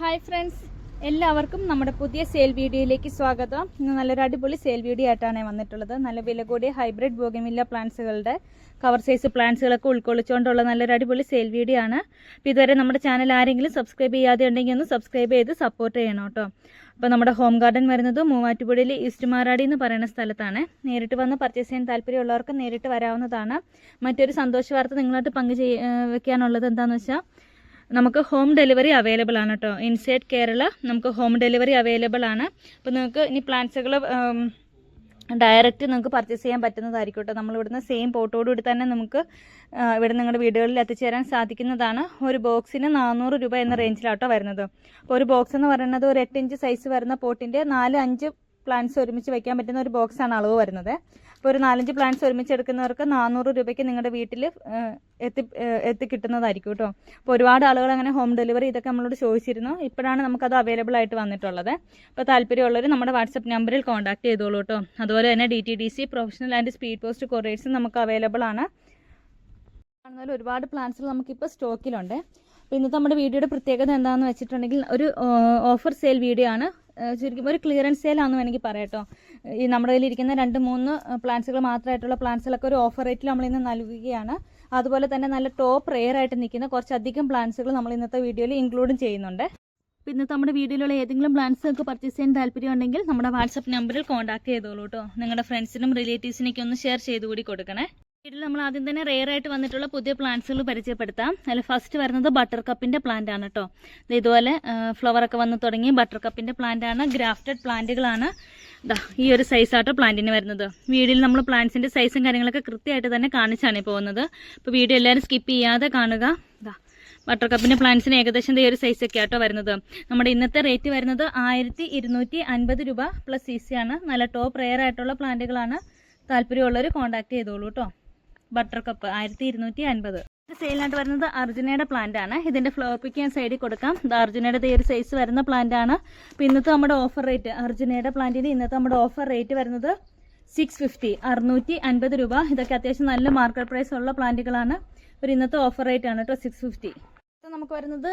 Hi friends എല്ലാവർക്കും നമ്മുടെ പുതിയ സെയിൽ വീഡിയോയിലേക്ക് സ്വാഗതം. ഇന്ന് നല്ലൊരു അടിപൊളി സെയിൽ വീഡിയോ ആയിട്ടാണ് വന്നിട്ടുള്ളത്. നല്ല വില കൂടിയ ഹൈബ്രിഡ് ബോഗമില്ല പ്ലാന്റ്സുകളുടെ കവർ സൈസ് പ്ലാന്റ്സുകളൊക്കെ ഉൾക്കൊള്ളിച്ചുകൊണ്ടുള്ള നല്ലൊരു അടിപൊളി സെയിൽ വീഡിയോ ആണ്. അപ്പോൾ ഇതുവരെ നമ്മുടെ ചാനൽ ആരെങ്കിലും സബ്സ്ക്രൈബ് ചെയ്യാതെ ഉണ്ടെങ്കിൽ ഒന്ന് സബ്സ്ക്രൈബ് ചെയ്ത് സപ്പോർട്ട് ചെയ്യണം കേട്ടോ. അപ്പോൾ നമ്മുടെ ഹോം ഗാർഡൻ വരുന്നത് മൂവാറ്റുപുഴയിൽ ഈസ്റ്റ് മാറാടി എന്ന് പറയുന്ന സ്ഥലത്താണ്. നേരിട്ട് വന്ന് പർച്ചേസ് ചെയ്യാൻ താല്പര്യമുള്ളവർക്ക് നേരിട്ട് വരാവുന്നതാണ്. മറ്റൊരു സന്തോഷ വാർത്ത നിങ്ങളായിട്ട് പങ്കു ചെയ്യാൻ ഏഹ് വെക്കാനുള്ളത് എന്താണെന്ന് വെച്ചാൽ നമുക്ക് ഹോം ഡെലിവറി അവൈലബിൾ ആണ് കേട്ടോ ഇൻസൈഡ് കേരള നമുക്ക് ഹോം ഡെലിവറി അവൈലബിൾ ആണ്. അപ്പോൾ നിങ്ങൾക്ക് ഇനി പ്ലാന്റ്സുകൾ ഡയറക്റ്റ് നിങ്ങൾക്ക് പർച്ചേസ് ചെയ്യാൻ പറ്റുന്നതായിരിക്കും കേട്ടോ നമ്മൾ ഇവിടുന്ന് സെയിം പോട്ടോടുകൂടി തന്നെ നമുക്ക് ഇവിടെ നിങ്ങളുടെ വീടുകളിൽ എത്തിച്ചേരാൻ സാധിക്കുന്നതാണ്. ഒരു ബോക്സിന് നാനൂറ് രൂപ എന്ന റേഞ്ചിലാട്ടോ വരുന്നത്. അപ്പോൾ ഒരു ബോക്സ് എന്ന് പറയുന്നത് ഒരു എട്ട് ഇഞ്ച് സൈസ് വരുന്ന പോട്ടിന്റെ നാല് അഞ്ച് പ്ലാന്റ്സ് ഒരുമിച്ച് വെക്കാൻ പറ്റുന്ന ഒരു ബോക്സാണ് അളവ് വരുന്നത്. അപ്പോൾ ഒരു നാലഞ്ച് പ്ലാന്റ്സ് ഒരുമിച്ച് എടുക്കുന്നവർക്ക് നാനൂറ് രൂപയ്ക്ക് നിങ്ങളുടെ വീട്ടിൽ എത്തി എത്തിക്കിട്ടുന്നതായിരിക്കും എത്തി കിട്ടുന്നതായിരിക്കും കേട്ടോ. അപ്പോൾ ഒരുപാട് ആളുകൾ അങ്ങനെ ഹോം ഡെലിവറി ഇതൊക്കെ നമ്മളോട് ചോദിച്ചിരുന്നു. ഇപ്പോഴാണ് നമുക്കത് അവൈലബിൾ ആയിട്ട് വന്നിട്ടുള്ളത്. അപ്പോൾ താല്പര്യമുള്ളവർ നമ്മുടെ വാട്സപ്പ് നമ്പറിൽ കോൺടാക്ട് ചെയ്തോളൂ കേട്ടോ. അതുപോലെ തന്നെ D T D C professional and speed post കൊറിയേഴ്സും നമുക്ക് അവൈലബിൾ ആണ്. കാണുന്നതിൽ ഒരുപാട് പ്ലാന്റ്സ് നമുക്കിപ്പോൾ സ്റ്റോക്കിലുണ്ട് അപ്പോൾ ഇന്നത്തെ നമ്മുടെ വീഡിയോയുടെ പ്രത്യേകത എന്താണെന്ന് വെച്ചിട്ടുണ്ടെങ്കിൽ ഒരു ഓഫർ സെയിൽ വീഡിയോ ആണ്. ഏഹ് ശരിക്കും ഒരു ക്ലിയറൻസ് സെയിലാണെന്ന് വേണമെങ്കിൽ പറയാം ഈ നമ്മുടെ കയ്യിൽ ഇരിക്കുന്ന രണ്ട് മൂന്ന് പ്ലാന്റ്സുകൾ മാത്രമായിട്ടുള്ള പ്ലാന്റ്സുകളൊക്കെ ഒരു ഓഫർ റേറ്റിൽ നമ്മൾ ഇന്ന് നൽകുകയാണ്. അതുപോലെ തന്നെ നല്ല ടോപ്പ് റെയർ ആയിട്ട് നിൽക്കുന്ന കുറച്ചധികം പ്ലാന്റ്സുകൾ നമ്മൾ ഇന്നത്തെ വീഡിയോയിൽ ഇൻക്ലൂഡും ചെയ്യുന്നുണ്ട്. അപ്പോൾ ഇന്നത്തെ നമ്മുടെ വീഡിയോയിലുള്ള ഏതെങ്കിലും പ്ലാന്റ്സ് നിങ്ങൾക്ക് പർച്ചേസ് ചെയ്യാൻ താല്പര്യം ഉണ്ടെങ്കിൽ നമ്മുടെ വാട്സപ്പ് നമ്പറിൽ കോൺടാക്ട് ചെയ്തോളൂ കേട്ടോ. നിങ്ങളുടെ ഫ്രണ്ട്സിനും റിലേറ്റീവ്സിനൊക്കെ ഒന്ന് ഷെയർ ചെയ്ത് കൂടി കൊടുക്കണേ. വീട്ടിൽ നമ്മൾ ആദ്യം തന്നെ റെയർ ആയിട്ട് വന്നിട്ടുള്ള പുതിയ പ്ലാന്റ്സുകൾ പരിചയപ്പെടുത്താം. അതിൽ ഫസ്റ്റ് വരുന്നത് ബട്ടർ കപ്പിന്റെ പ്ലാന്റ് ആണ് കേട്ടോ ഇതുപോലെ ഫ്ലവർ ഒക്കെ വന്ന് തുടങ്ങി ബട്ടർ കപ്പിന്റെ പ്ലാന്റ് ആണ്. ഗ്രാഫ്റ്റഡ് പ്ലാന്റുകളാണ് ഈ ഒരു സൈസ് ആട്ടോ പ്ലാന്റിന് വരുന്നത്. വീഡിയോയിൽ നമ്മൾ പ്ലാന്റ്സിന്റെ സൈസും കാര്യങ്ങളൊക്കെ കൃത്യമായിട്ട് തന്നെ കാണിച്ചാണ് പോകുന്നത് അപ്പോൾ വീഡിയോ എല്ലാവരും സ്കിപ്പ് ചെയ്യാതെ കാണുക. ബട്ടർ കപ്പിന്റെ പ്ലാന്റ്സിന് ഏകദേശം ഈ ഒരു സൈസ് ഒക്കെ ആട്ടോ വരുന്നത്. നമ്മുടെ ഇന്നത്തെ റേറ്റ് വരുന്നത് ആയിരത്തി ഇരുന്നൂറ്റി അൻപത് രൂപ പ്ലസ് സി ആണ്. നല്ല ടോപ്പ് റെയർ ആയിട്ടുള്ള പ്ലാന്റുകളാണ് താല്പര്യമുള്ളവർ കോൺടാക്ട് ചെയ്തോളൂ കേട്ടോ ബട്ടർ കപ്പ് ആയിരത്തി ഇരുന്നൂറ്റി അൻപത് സെയിലായിട്ട് വരുന്നത് അർജുനയുടെ പ്ലാന്റ് ആണ്. ഇതിന്റെ ഫ്ലവർ പിക്ക് ഞാൻ സൈഡിൽ കൊടുക്കാം. ഇത് അർജുനയുടെ ഈ ഒരു സൈസ് വരുന്ന പ്ലാന്റ് ആണ്. ഇന്നത്തെ നമ്മുടെ ഓഫർ റേറ്റ് അർജുനയുടെ പ്ലാന്റിന് ഇന്നത്തെ നമ്മുടെ ഓഫർ റേറ്റ് വരുന്നത് സിക്സ് ഫിഫ്റ്റി അറുന്നൂറ്റി അൻപത് രൂപ. ഇതൊക്കെ അത്യാവശ്യം നല്ല മാർക്കറ്റ് പ്രൈസ് ഉള്ള പ്ലാന്റുകളാണ് ഒരു ഇന്നത്തെ ഓഫർ റേറ്റ് ആണ് കേട്ടോ സിക്സ് ഫിഫ്റ്റി നമുക്ക് വരുന്നത്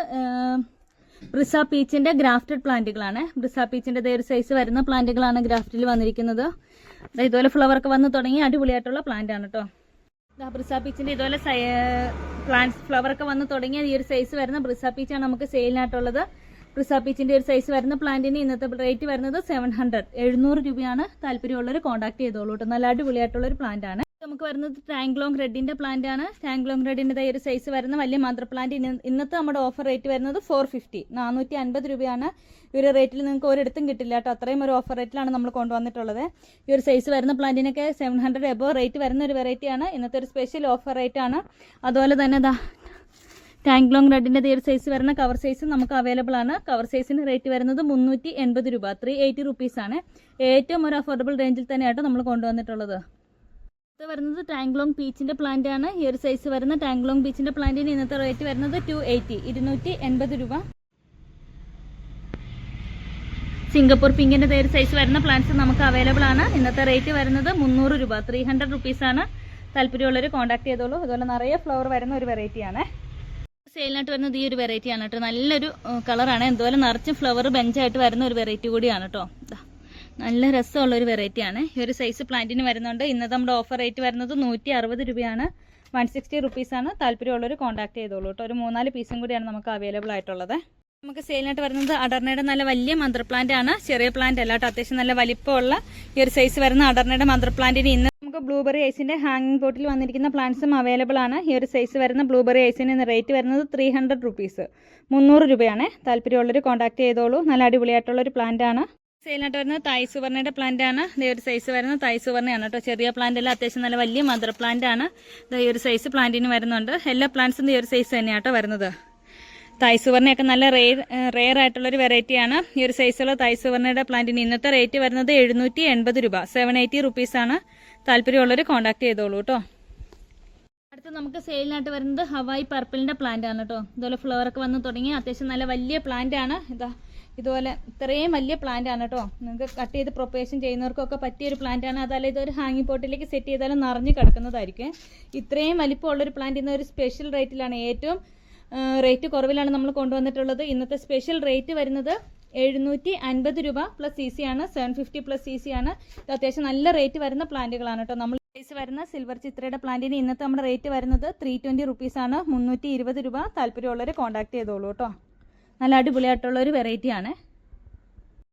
ബ്രിസ പീച്ചിന്റെ ഗ്രാഫ്റ്റഡ് പ്ലാന്റുകളാണ് ബ്രിസ പീച്ചിന്റെ ദേ ഒരു സൈസ് വരുന്ന പ്ലാന്റുകളാണ് ഗ്രാഫ്റ്റിൽ വന്നിരിക്കുന്നത്. ഇതുപോലെ ഫ്ലവർ ഒക്കെ വന്ന് തുടങ്ങി അടിപൊളിയായിട്ടുള്ള പ്ലാന്റ് ആണ് കേട്ടോ. ബ്രിസ പീച്ചിന്റെ ഇതുപോലെ പ്ലാന്റ്സ് ഫ്ലവർ ഒക്കെ വന്ന് തുടങ്ങിയ ഈ ഒരു സൈസ് വരുന്ന ബ്രിസ പീച്ചാണ് നമുക്ക് സെയിലിനായിട്ടുള്ളത് ബ്രിസ പീച്ചിന്റെ ഒരു സൈസ് വരുന്ന പ്ലാന്റിന് ഇന്നത്തെ റേറ്റ് വരുന്നത് സെവൻ ഹൺഡ്രഡ് എഴുന്നൂറ് രൂപയാണ് താല്പര്യമുള്ളവർ കോൺടാക്ട് ചെയ്തോളൂ കേട്ടോ നല്ല അടിപൊളിയായിട്ടുള്ള ഒരു പ്ലാന്റ് ആണ്. നമുക്ക് വരുന്നത് ടാങ്ക്ലോങ് റെഡിന്റെ പ്ലാന്റ് ആണ്. ടാങ്ക്ലോങ് റെഡിന്റെ ഒരു സൈസ് വരുന്ന വലിയ മദർ പ്ലാന്റ് ഇന്നത്തെ നമ്മുടെ ഓഫർ റേറ്റ് വരുന്നത് ഫോർ ഫിഫ്റ്റി നാനൂറ്റി അൻപത് രൂപയാണ്. ഈ ഒരു റേറ്റിൽ നിങ്ങൾക്ക് ഒരിടത്തും കിട്ടില്ല കേട്ടോ. അത്രയും ഒരു ഓഫർ റേറ്റിലാണ് നമ്മൾ കൊണ്ടുവന്നിട്ടുള്ളത്. ഈ ഒരു സൈസ് വരുന്ന പ്ലാന്റിനൊക്കെ സെവൻ ഹൺഡ്രഡ് എബോ റേറ്റ് വരുന്ന ഒരു വെറൈറ്റിയാണ് ഇന്നത്തെ ഒരു സ്പെഷ്യൽ ഓഫർ റേറ്റ് ആണ്. അതുപോലെ തന്നെ ദാ ടാങ്ക്ലോങ് റെഡിന്റെ ഒരു സൈസ് വരുന്ന കവർ സൈസ് നമുക്ക് അവൈലബിൾ ആണ്. കവർ സൈസിന് റേറ്റ് വരുന്നത് മുന്നൂറ്റി എൺപത് രൂപ ത്രീ എയ്റ്റി റുപ്പീസാണ് ഏറ്റവും ഒരു അഫോർഡബിൾ റേഞ്ചിൽ തന്നെയാട്ടോ നമ്മൾ കൊണ്ടുവന്നിട്ടുള്ളത്. ഇത് വരുന്നത് ടാങ്ക്ലോങ് ബീച്ചിന്റെ പ്ലാന്റ് ആണ്. ഈ ഒരു സൈസ് വരുന്ന ടാങ്ക്ലോങ് ബീച്ചിന്റെ പ്ലാന്റിന് ഇന്നത്തെ റേറ്റ് വരുന്നത് ടു എയ്റ്റി ഇരുന്നൂറ്റി എൺപത് രൂപ സിംഗപ്പൂർ പിങ്കിന്റെ പേര് സൈസ് വരുന്ന പ്ലാന്റ്സ് നമുക്ക് അവൈലബിൾ ആണ്. ഇന്നത്തെ റേറ്റ് വരുന്നത് മുന്നൂറ് രൂപ ത്രീ ഹൺഡ്രഡ് റുപ്പീസ് ആണ്. താല്പര്യമുള്ളവർ കോൺടാക്ട് ചെയ്തോളൂ. അതുപോലെ നിറയെ ഫ്ലവർ വരുന്ന ഒരു വെറൈറ്റി ആണ്. സെയിലിനായിട്ട് വരുന്നത് ഈ ഒരു വെറൈറ്റി ആണ് കേട്ടോ. നല്ലൊരു കളറാണ് എന്തുപോലെ നിറച്ചും ഫ്ലവർ ബെഞ്ചായിട്ട് വരുന്ന ഒരു വെറൈറ്റി കൂടിയാണ് കേട്ടോ. നല്ല രസമുള്ള ഒരു വെറൈറ്റി ആണ്. ഈ ഒരു സൈസ് പ്ലാന്റിന് വരുന്നുണ്ട് ഇന്നത്തെ നമ്മുടെ ഓഫർ റേറ്റ് വരുന്നത് നൂറ്റി അറുപത് രൂപയാണ് വൺ സിക്സ്റ്റി റുപ്പീസാണ് താല്പര്യമുള്ളവർ കോൺടാക്ട് ചെയ്തോളൂ കേട്ടോ ഒരു മൂന്നാൽ പീസും കൂടിയാണ് നമുക്ക് അവൈലബിൾ ആയിട്ടുള്ളത്. നമുക്ക് സെയിലായിട്ട് വരുന്നത് അടർണയുടെ നല്ല വലിയ മദർ പ്ലാന്റ് ആണ്. ചെറിയ പ്ലാന്റ് അല്ല കേട്ടോ അത്യാവശ്യം നല്ല വലിപ്പമുള്ള ഈ ഒരു സൈസ് വരുന്ന അടർണയുടെ മദർ പ്ലാന്റിന് ഇന്ന് നമുക്ക് ബ്ലൂബെറി ഐസിന്റെ ഹാങ്ങിങ് പോട്ടിൽ വന്നിരിക്കുന്ന പ്ലാന്റ്സും അവൈലബിൾ ആണ്. ഈ ഒരു സൈസ് വരുന്ന ബ്ലൂബെറി ഐസിന് റേറ്റ് വരുന്നത് ത്രീ ഹൺഡ്രഡ് റുപ്പീസ് മുന്നൂറ് രൂപയാണ്. താല്പര്യമുള്ളവർ കോൺടാക്ട് ചെയ്തോളൂ. നല്ല അടിപൊളിയായിട്ടുള്ള ഒരു പ്ലാന്റ് ആണ്. സെയിലായിട്ട് വരുന്നത് തായ് സുവർണയുടെ പ്ലാന്റ് ആണ്. ദേ ഒരു സൈസ് വരുന്നത് തായ് സുവർണയാണ് കേട്ടോ ചെറിയ പ്ലാന്റ് അല്ല അത്യാവശ്യം നല്ല വലിയ മദർ പ്ലാന്റ് ആണ്. ഈ ഒരു സൈസ് പ്ലാന്റിന് വരുന്നുണ്ട്. എല്ലാ പ്ലാന്റ്സും ഈ ഒരു സൈസ് തന്നെയാണ് കേട്ടോ വരുന്നത്. തായ് സുവർണയൊക്കെ നല്ല റെയർ റെയർ ആയിട്ടുള്ള ഒരു വെറൈറ്റിയാണ് ഈ ഒരു സൈസുള്ള തായ് സുവർണയുടെ പ്ലാന്റിന് ഇന്നത്തെ റേറ്റ് വരുന്നത് എഴുന്നൂറ്റി എൺപത് രൂപ. സെവൻ എയ്റ്റി റുപ്പീസ് ആണ്. താല്പര്യമുള്ളവർ കോൺടാക്ട് ചെയ്തോളൂ കേട്ടോ അടുത്ത് നമുക്ക് സെയിലിനായിട്ട് വരുന്നത് ഹവായി പർപ്പിളിന്റെ പ്ലാന്റ് ആണ് കേട്ടോ ഇതുപോലെ ഫ്ലവർ ഒക്കെ വന്ന് തുടങ്ങി. അത്യാവശ്യം നല്ല വലിയ പ്ലാന്റ് ആണ്. ഇതാ ഇതുപോലെ ഇത്രയും വലിയ പ്ലാന്റ് ആണ് കേട്ടോ നിങ്ങൾക്ക് കട്ട് ചെയ്ത് പ്രൊപ്പേഷൻ ചെയ്യുന്നവർക്കൊക്കെ പറ്റിയ ഒരു പ്ലാന്റ് ആണ്. അതല്ല ഇതൊരു ഹാങ്ങിങ് പോട്ടിലേക്ക് സെറ്റ് ചെയ്താലും നിറഞ്ഞു കിടക്കുന്നതായിരിക്കും. ഇത്രയും വലിപ്പമുള്ളൊരു പ്ലാന്റ് ഇന്ന് ഒരു സ്പെഷ്യൽ റേറ്റിലാണ് ഏറ്റവും റേറ്റ് കുറവിലാണ് നമ്മൾ കൊണ്ടുവന്നിട്ടുള്ളത്. ഇന്നത്തെ സ്പെഷ്യൽ റേറ്റ് വരുന്നത് എഴുന്നൂറ്റി അൻപത് രൂപ പ്ലസ് സി സി ആണ്. Seven fifty plus C C ആണ്. ഇത് അത്യാവശ്യം നല്ല റേറ്റ് വരുന്ന പ്ലാന്റുകളാണ് കേട്ടോ നമ്മൾ പ്രൈസ് വരുന്ന സിൽവർ ചിത്രയുടെ പ്ലാന്റിന് ഇന്നത്തെ നമ്മുടെ റേറ്റ് വരുന്നത് ത്രീ ട്വന്റി റുപ്പീസാണ് മുന്നൂറ്റി ഇരുപത് രൂപ താല്പര്യമുള്ളവർ കോൺടാക്ട് ചെയ്തോളൂ കേട്ടോ നല്ല അടിപൊളിയായിട്ടുള്ള ഒരു വെറൈറ്റി ആണ്.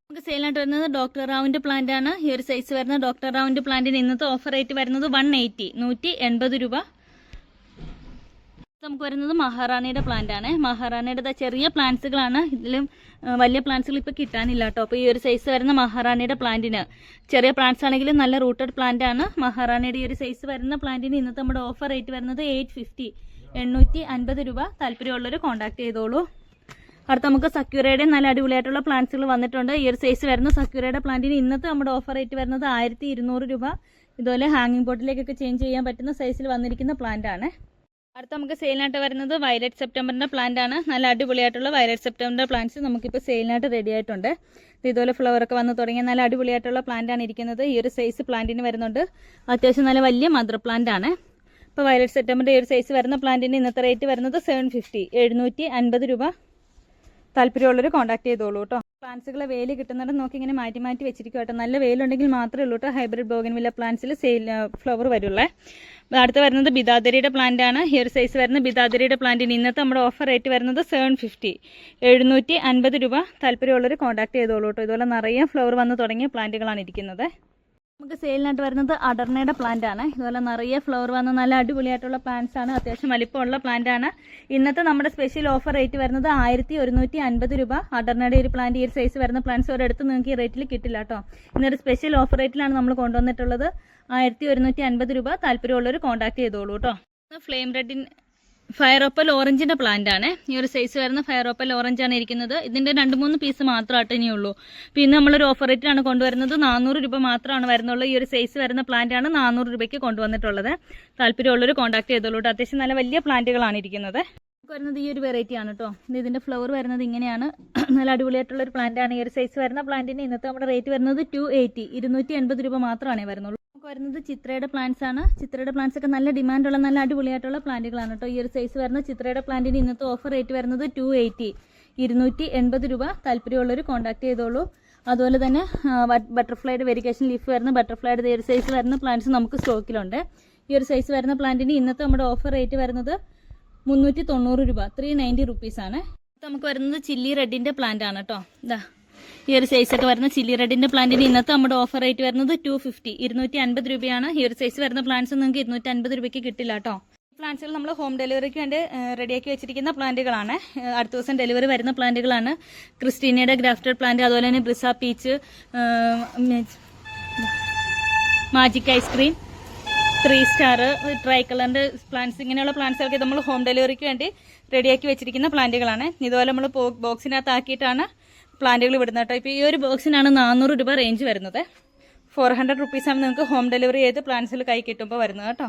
നമുക്ക് സെയിലായിട്ട് വരുന്നത് ഡോക്ടർ റൗണ്ട് പ്ലാന്റ് ആണ്. ഈ ഒരു സൈസ് വരുന്ന ഡോക്ടർ റൗണ്ട് പ്ലാന്റിന് ഇന്നത്തെ ഓഫർ റേറ്റ് വരുന്നത് വൺ എയ്റ്റി നൂറ്റി എൺപത് രൂപ നമുക്ക് വരുന്നത് മഹാറാണിയുടെ പ്ലാന്റ് ആണ്. മഹാറാണിയുടെ ചെറിയ പ്ലാന്റ്സുകളാണ് ഇതിലും വലിയ പ്ലാന്റ്സുകൾ ഇപ്പോൾ കിട്ടാനില്ല കേട്ടോ. അപ്പോൾ ഈ ഒരു സൈസ് വരുന്ന മഹാറാണിയുടെ പ്ലാന്റിന് ചെറിയ പ്ലാന്റ്സ് ആണെങ്കിലും നല്ല റൂട്ടഡ് പ്ലാന്റ് ആണ്. മഹാറാണിയുടെ ഈ ഒരു സൈസ് വരുന്ന പ്ലാന്റിന് ഇന്നത്തെ നമ്മുടെ ഓഫർ റേറ്റ് വരുന്നത് എയ്റ്റ് ഫിഫ്റ്റി എണ്ണൂറ്റി അൻപത് രൂപ. താല്പര്യമുള്ളവർ കോൺടാക്ട് ചെയ്തോളൂ. അടുത്ത നമുക്ക് സക്യൂറയുടെ നല്ല അടിപൊളിയായിട്ടുള്ള പ്ലാന്റ്സുകൾ വന്നിട്ടുണ്ട്. ഈ ഒരു സൈസ് വരുന്ന സക്യൂറയുടെ പ്ലാന്റിന് ഇന്നത്തെ നമ്മുടെ ഓഫർ റേറ്റ് വരുന്നത് ആയിരത്തി ഇരുന്നൂറ് രൂപ. ഇതുപോലെ ഹാങ്ങിങ് പോട്ടിലേക്കൊക്കെ ചേഞ്ച് ചെയ്യാൻ പറ്റുന്ന സൈസിൽ വന്നിരിക്കുന്ന പ്ലാന്റ് ആണ്. അടുത്ത നമുക്ക് സെയിലിനായിട്ട് വരുന്നത് വയലറ്റ് സെപ്റ്റംബറിന്റെ പ്ലാന്റ് ആണ്. നല്ല അടിപൊളിയായിട്ടുള്ള വയലറ്റ് സെപ്റ്റംബറിന്റെ പ്ലാന്റ്സ് നമുക്കിപ്പോൾ സെയിലിനായിട്ട് റെഡി ആയിട്ടുണ്ട്. ഇത് ഇതുപോലെ ഫ്ലവർ ഒക്കെ വന്ന് തുടങ്ങിയ നല്ല അടിപൊളിയായിട്ടുള്ള പ്ലാന്റ് ആണ് ഇരിക്കുന്നത്. ഈ ഒരു സൈസ് പ്ലാന്റിന് വരുന്നുണ്ട്. അത്യാവശ്യം നല്ല വലിയ മദർ പ്ലാന്റ് ആണ്. ഇപ്പോൾ വയലറ്റ് സെപ്റ്റംബറിന്റെ ഈ ഒരു സൈസ് വരുന്ന പ്ലാന്റിന് ഇന്നത്തെ റേറ്റ് വരുന്നത് സെവൻ ഫിഫ്റ്റി എഴുന്നൂറ്റി അൻപത് രൂപ. താല്പര്യമുള്ളവർ കോൺടാക്ട് ചെയ്തോളൂ കേട്ടോ പ്ലാന്റ്സുകളെ വെയിൽ കിട്ടുന്നിടം നോക്കി ഇങ്ങനെ മാറ്റി മാറ്റി വെച്ചിരിക്കും കേട്ടോ നല്ല വെയിലുണ്ടെങ്കിൽ മാത്രമേ ഉള്ളൂ കേട്ടോ ഹൈബ്രിഡ് ബോഗൻവില്ല പ്ലാന്റ്സിൽ സെയിൽ ഫ്ലവർ വരുള്ളേ. അടുത്ത് വരുന്നത് ബിദാദരിയുടെ പ്ലാന്റ് ആണ്. ഈ ഒരു സൈസ് വരുന്ന ബിദാദരിയുടെ പ്ലാന്റിന് ഇന്നത്തെ നമ്മുടെ ഓഫർ റേറ്റ് വരുന്നത് സെവൻ ഫിഫ്റ്റി എഴുന്നൂറ്റി അൻപത് രൂപ താല്പര്യമുള്ളവർ കോൺടാക്ട് ചെയ്തോളൂ കേട്ടോ ഇതുപോലെ നിറയെ ഫ്ലവർ വന്ന് തുടങ്ങിയ പ്ലാന്റുകളാണ് ഇരിക്കുന്നത്. നമുക്ക് സെയിലിനായിട്ട് വരുന്നത് അടർണയുടെ പ്ലാന്റ് ആണ്. ഇതുപോലെ നിറയെ ഫ്ലവർ വന്ന നല്ല അടിപൊളിയായിട്ടുള്ള പ്ലാന്റ്സ് ആണ്. അത്യാവശ്യം വലിപ്പമുള്ള പ്ലാന്റ് ആണ്. ഇന്നത്തെ നമ്മുടെ സ്പെഷ്യൽ ഓഫർ റേറ്റ് വരുന്നത് ആയിരത്തി ഒരുന്നൂറ്റി അൻപത് രൂപ. അടർണയുടെ ഒരു പ്ലാന്റ് ഈ സൈസ് വരുന്ന പ്ലാന്റ്സ് ഒരിടത്ത് നിങ്ങൾക്ക് ഈ റേറ്റിൽ കിട്ടില്ല കേട്ടോ ഇന്നൊരു സ്പെഷ്യൽ ഓഫർ റേറ്റിലാണ് നമ്മൾ കൊണ്ടുവന്നിട്ടുള്ളത് ആയിരത്തി ഒരുന്നൂറ്റി അൻപത് രൂപ താല്പര്യമുള്ളവർ കോൺടാക്ട് ചെയ്തോളൂ കേട്ടോ ഫ്ലെയിം റെഡിൻ ഫയർ ഓപ്പൽ ഓറഞ്ചിന്റെ പ്ലാന്റ് ആണ്. ഈ ഒരു സൈസ് വരുന്ന ഫയർ ഓപ്പൽ ഓറഞ്ച് ആണ് ഇരിക്കുന്നത്. ഇതിന്റെ രണ്ട് മൂന്ന് പീസ് മാത്രമായിട്ട് ഇനിയുള്ളൂ പിന്നെ നമ്മളൊരു ഓഫർ റേറ്റിലാണ് കൊണ്ടുവരുന്നത്. നാനൂറ് രൂപ മാത്രമാണ് വരുന്നുള്ളൂ. ഈ ഒരു സൈസ് വരുന്ന പ്ലാന്റ് ആണ് നാനൂറ് രൂപയ്ക്ക് കൊണ്ടുവന്നിട്ടുള്ളത്. താല്പര്യമുള്ളവർ കോൺടാക്ട് ചെയ്തോളൂ അത്യാവശ്യം നല്ല വലിയ പ്ലാന്റുകളാണ് ഇരിക്കുന്നത്. വരുന്നത് ഈ ഒരു വെറൈറ്റി ആണ് കേട്ടോ ഇത് ഇതിന്റെ ഫ്ലവർ വരുന്നത് ഇങ്ങനെയാണ്. നല്ല അടിപൊളിയായിട്ടുള്ള ഒരു പ്ലാന്റ് ആണ്. ഈ ഒരു സൈസ് വരുന്ന പ്ലാന്റിന് ഇന്നത്തെ നമ്മുടെ റേറ്റ് വരുന്നത് ടു എയ്റ്റി ഇരുന്നൂറ്റി എൺപത് രൂപ മാത്രമാണ് വരുന്നുള്ളൂ. നമുക്ക് വരുന്നത് ചിത്രയുടെ പ്ലാന്റ്സ് ആണ്. ചിത്രയുടെ പ്ലാന്റ്സ് ഒക്കെ നല്ല ഡിമാൻഡുള്ള നല്ല അടിപൊളിയായിട്ടുള്ള പ്ലാന്റുകളാണ് കേട്ടോ ഈ ഒരു സൈസ് വരുന്ന ചിത്രയുടെ പ്ലാന്റിന് ഇന്നത്തെ ഓഫർ റേറ്റ് വരുന്നത് ടു എയ്റ്റി ഇരുന്നൂറ്റി എൺപത് രൂപ താല്പര്യമുള്ളവർ കോൺടാക്ട് ചെയ്തോളൂ. അതുപോലെ തന്നെ ബട്ടർഫ്ലൈയുടെ വെരിക്കേഷൻ ലീഫ് വരുന്ന ബട്ടർഫ്ലൈയുടെ ഒരു സൈസ് വരുന്ന പ്ലാന്റ്സ് നമുക്ക് സ്റ്റോക്കിലുണ്ട് ഈ ഒരു സൈസ് വരുന്ന പ്ലാന്റിന് ഇന്നത്തെ നമ്മുടെ ഓഫർ റേറ്റ് വരുന്നത് മുന്നൂറ്റി തൊണ്ണൂറ് രൂപ ത്രീ നയന്റി റുപ്പീസാണ് നമുക്ക് വരുന്നത് ചില്ലി റെഡിന്റെ പ്ലാന്റ് ആണ് കേട്ടോ ഇതാ ഈ ഒരു ഒക്കെ വരുന്ന ചില്ലി റെഡിന്റെ പ്ലാന്റിന് ഇന്നത്തെ നമ്മുടെ ഓഫർ റേറ്റ് വരുന്നത് ടു ഫിഫ്റ്റി ഇരുന്നൂറ്റി അൻപത് രൂപയാണ്. ഈ ഒരു സൈസ് വരുന്ന പ്ലാന്റ്സ് നിങ്ങൾക്ക് ഇരുന്നൂറ്റി അൻപത് രൂപയ്ക്ക് കിട്ടില്ല കേട്ടോ പ്ലാന്റ്സുകൾ നമ്മൾ ഹോം ഡെലിവറിക്ക് വേണ്ടി റെഡിയാക്കി വെച്ചിരിക്കുന്ന പ്ലാന്റുകളാണ്. അടുത്ത ദിവസം ഡെലിവറി വരുന്ന പ്ലാന്റുകളാണ്. ക്രിസ്റ്റീനയുടെ ഗ്രാഫ്റ്റഡ് പ്ലാന്റ് അതുപോലെ തന്നെ ബ്രിസ peach magic ice cream three star tri കളറിന്റെ plants ഇങ്ങനെയുള്ള പ്ലാന്റ്സൊക്കെ നമ്മൾ ഹോം ഡെലിവറിക്ക് വേണ്ടി റെഡിയാക്കി വെച്ചിരിക്കുന്ന പ്ലാന്റുകളാണ്. ഇതുപോലെ നമ്മൾ ബോക്സിനകത്ത് ആക്കിയിട്ടാണ് പ്ലാന്റുകൾ വിടുന്നത് കേട്ടോ. ഇപ്പോൾ ഈ ഒരു ബോക്സിനാണ് നാനൂറ് രൂപ റേഞ്ച് വരുന്നത്. ഫോർ ഹൺഡ്രഡ് റുപ്പീസാണ് നിങ്ങൾക്ക് ഹോം ഡെലിവറി ചെയ്ത് പ്ലാന്റ്സിൽ കൈ കിട്ടുമ്പോൾ വരുന്നത് കേട്ടോ.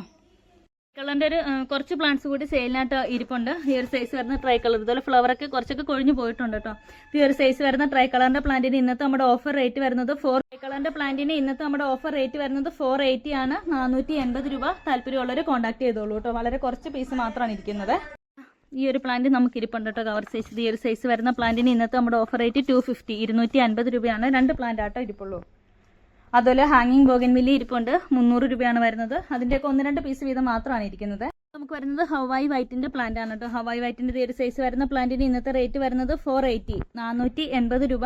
കളറിന്റെ ഒരു കുറച്ച് പ്ലാന്റ്സ് കൂടി സെയിലിനായിട്ട് ഇരിപ്പുണ്ട്. ഈ ഒരു സൈസ് വരുന്ന ട്രൈ കളർ ഇതുപോലെ ഫ്ലവറൊക്കെ കുറച്ചൊക്കെ കൊഴിഞ്ഞു പോയിട്ടുണ്ട് കേട്ടോ ഈ ഒരു സൈസ് വരുന്ന ട്രൈ കളറിന്റെ പ്ലാന്റിന് ഇന്നത്തെ നമ്മുടെ ഓഫർ റേറ്റ് വരുന്നത് ഫോർ ട്രൈ കളറിന്റെ പ്ലാന്റിന് ഇന്നത്തെ നമ്മുടെ ഓഫർ റേറ്റ് വരുന്നത് ഫോർ എയ്റ്റി ആണ്. നാനൂറ്റി എൺപത് രൂപ താല്പര്യമുള്ളവർ കോൺടാക്ട് ചെയ്തോളൂ കേട്ടോ വളരെ കുറച്ച് പീസ് മാത്രമാണ് ഇരിക്കുന്നത്. ഈ ഒരു പ്ലാന്റ് നമുക്ക് ഇരിപ്പുണ്ട് കേട്ടോ കവർ സൈസ് ഈ ഒരു സൈസ് വരുന്ന പ്ലാന്റിന് ഇന്നത്തെ നമ്മുടെ ഓഫർ റേറ്റ് ടു ഫിഫ്റ്റി ഇരുന്നൂറ്റി അൻപത് രൂപയാണ്. രണ്ട് പ്ലാന്റ് ആട്ടോ ഇരിപ്പുള്ളൂ. അതുപോലെ ഹാങ്ങിങ് ബോഗൻ ബോഗൻവില്ലി ഇരിപ്പുണ്ട്. മുന്നൂറ് രൂപയാണ് വരുന്നത്. അതിന്റെയൊക്കെ ഒന്ന് രണ്ട് പീസ് വീതം മാത്രമാണ് ഇരിക്കുന്നത്. നമുക്ക് വരുന്നത് ഹവായി വൈറ്റിന്റെ പ്ലാന്റ് ആണ് കേട്ടോ. ഹവായി വൈറ്റിന്റെ ഒരു സൈസ് വരുന്ന പ്ലാന്റിന് ഇന്നത്തെ റേറ്റ് വരുന്നത് ഫോർ എയ്റ്റി നാനൂറ്റി എൺപത് രൂപ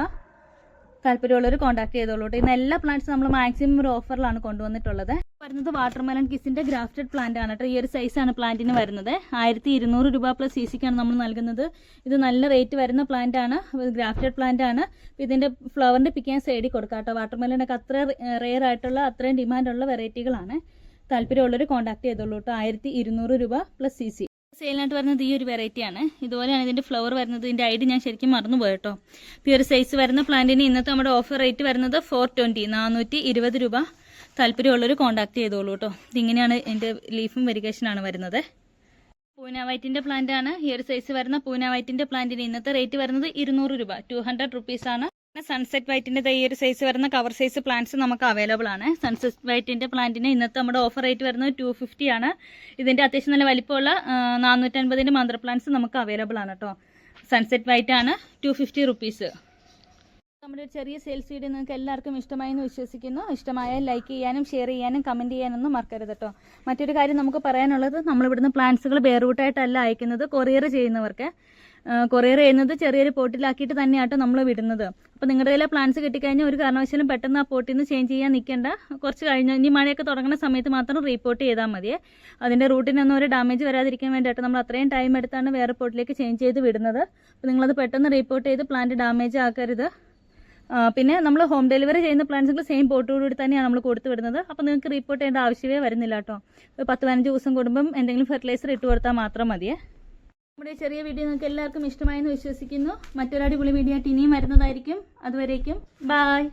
താല്പര്യമുള്ളവർ കോൺടാക്ട് ചെയ്തോളൂ ഇന്ന് എല്ലാ പ്ലാന്റ്സും നമ്മൾ മാക്സിമം ഒരു ഓഫറിലാണ് കൊണ്ടുവന്നിട്ടുള്ളത്. വരുന്നത് വാട്ടർമെലൺ കിസിന്റെ ഗ്രാഫ്റ്റഡ് പ്ലാന്റ് ആണ്. കേട്ടോ ഈ ഒരു സൈസാണ് പ്ലാന്റിന് വരുന്നത്. ആയിരത്തി ഇരുന്നൂറ് രൂപ പ്ലസ് സി സിക്കാണ് നമ്മൾ നൽകുന്നത്. ഇത് നല്ല റേറ്റ് വരുന്ന പ്ലാന്റ് ആണ്. ഗ്രാഫ്റ്റഡ് പ്ലാന്റ് ആണ്. ഇതിന്റെ ഫ്ലവറിന്റെ പിക്കാൻ സൈഡിൽ കൊടുക്കാം കേട്ടോ. വാട്ടർമെലൺ ഒക്കെ അത്ര റെയർ ആയിട്ടുള്ള അത്രയും ഡിമാൻഡുള്ള വെറൈറ്റികളാണ് താല്പര്യമുള്ളവർ കോൺടാക്ട് ചെയ്തോളൂ കേട്ടോ. രൂപ പ്ലസ് സി സി സെയിലിനായിട്ട് വരുന്നത് ഈ ഒരു വെറൈറ്റി ആണ്. ഇതുപോലെയാണ് ഇതിന്റെ ഫ്ലവർ വരുന്നത്. ഇതിന്റെ ഐഡി ഞാൻ ശരിക്കും മറന്നുപോയി കേട്ടോ. ഒരു സൈസ് വരുന്ന പ്ലാന്റിന് ഇന്നത്തെ നമ്മുടെ ഓഫർ റേറ്റ് വരുന്നത് ഫോർ ട്വന്റി നാനൂറ്റി ഇരുപത് രൂപ. താല്പര്യമുള്ളവർ കോൺടാക്ട് ചെയ്തോളൂ കേട്ടോ. ഇതിങ്ങനെയാണ് എന്റെ ലീഫും വെരിഗേഷനാണ് വരുന്നത്. പൂന പ്ലാന്റ് ആണ്. ഈ ഒരു സൈസ് വരുന്ന പൂന വൈറ്റിന്റെ പ്ലാന്റിന് ഇന്നത്തെ റേറ്റ് വരുന്നത് ഇരുന്നൂറ് രൂപ. ടു ഹൺഡ്രഡ് റുപ്പീസ് ആണ്. സൺസെറ്റ് വൈറ്റിന്റെ ഈ ഒരു സൈസ് വരുന്ന കവർ സൈസ് പ്ലാന്റ്സ് നമുക്ക് അവൈലബിൾ ആണ്. സൺസെറ്റ് വൈറ്റിന്റെ പ്ലാന്റിന് ഇന്നത്തെ നമ്മുടെ ഓഫർ റേറ്റ് വരുന്നത് ടു ഫിഫ്റ്റി ആണ്. ഇതിന്റെ അത്യാവശ്യം നല്ല വലിപ്പമുള്ള നാനൂറ്റൻപതിന്റെ മന്ത്ര പ്ലാന്റ്സ് നമുക്ക് അവൈലബിൾ ആണ് കേട്ടോ. സൺസെറ്റ് വൈറ്റ് ആണ്. ടു ഫിഫ്റ്റി റുപ്പീസ് നമ്മുടെ ചെറിയ സെയിൽസ് വീഡിയോ നിങ്ങൾക്ക് എല്ലാവർക്കും ഇഷ്ടമായി എന്ന് വിശ്വസിക്കുന്നു. ഇഷ്ടമായാൽ ലൈക്ക് ചെയ്യാനും ഷെയർ ചെയ്യാനും കമന്റ് ചെയ്യാനൊന്നും മറക്കരുത് കേട്ടോ മറ്റൊരു കാര്യം നമുക്ക് പറയാനുള്ളത് നമ്മളിവിടുന്ന് പ്ലാന്റ്സുകൾ ബെയർറൂട്ടായിട്ടല്ല അയക്കുന്നത് കൊറിയർ ചെയ്യുന്നവർക്ക്. കൊറിയർ ചെയ്യുന്നത് ചെറിയൊരു പോട്ടിലാക്കിയിട്ട് തന്നെയാട്ടോ നമ്മൾ വിടുന്നത്. അപ്പോൾ നിങ്ങളുടെ കയ്യിലെ പ്ലാന്റ്സ് കിട്ടിക്കഴിഞ്ഞാൽ ഒരു കാരണവശാലും പെട്ടെന്ന് ആ പോട്ടിൽ നിന്ന് ചേഞ്ച് ചെയ്യാൻ നിൽക്കേണ്ട കുറച്ച് കഴിഞ്ഞ് ഇനി മഴയൊക്കെ തുടങ്ങുന്ന സമയത്ത് മാത്രം റീപോർട്ട് ചെയ്താൽ മതി അതിന്റെ റൂട്ടിനൊന്നും ഒരു ഡാമേജ് വരാതിരിക്കാൻ വേണ്ടിയിട്ട് നമ്മൾ അത്രയും ടൈം എടുത്താണ് വേറെ പോട്ടിലേക്ക് ചേഞ്ച് ചെയ്ത് വിടുന്നത്. അപ്പോൾ നിങ്ങളത് പെട്ടെന്ന് റീപോർട്ട് ചെയ്ത് പ്ലാന്റ് ഡാമേജ് ആക്കരുത്. പിന്നെ നമ്മൾ ഹോം ഡെലിവറി ചെയ്യുന്ന പ്ലാൻസുകൾ സെയിം പോട്ടോടുകൂടി തന്നെയാണ് നമ്മൾ കൊടുത്തു വിടുന്നത്. അപ്പോൾ നിങ്ങൾക്ക് റിപ്പോർട്ട് ചെയ്യേണ്ട ആവശ്യമേ വരുന്നില്ല കേട്ടോ ഒരു പത്ത് പതിനഞ്ച് ദിവസം കൂടുമ്പം എന്തെങ്കിലും ഫെർട്ടിലൈസർ ഇട്ട് കൊടുത്താൽ മാത്രം മതിയേ. നമ്മുടെ ചെറിയ വീഡിയോ നിങ്ങൾക്ക് എല്ലാവർക്കും ഇഷ്ടമായെന്ന് വിശ്വസിക്കുന്നു. മറ്റൊരു അടിപൊളി വീഡിയോ ആയിട്ട് ഇനിയും വരുന്നതായിരിക്കും. അതുവരേക്കും ബായ്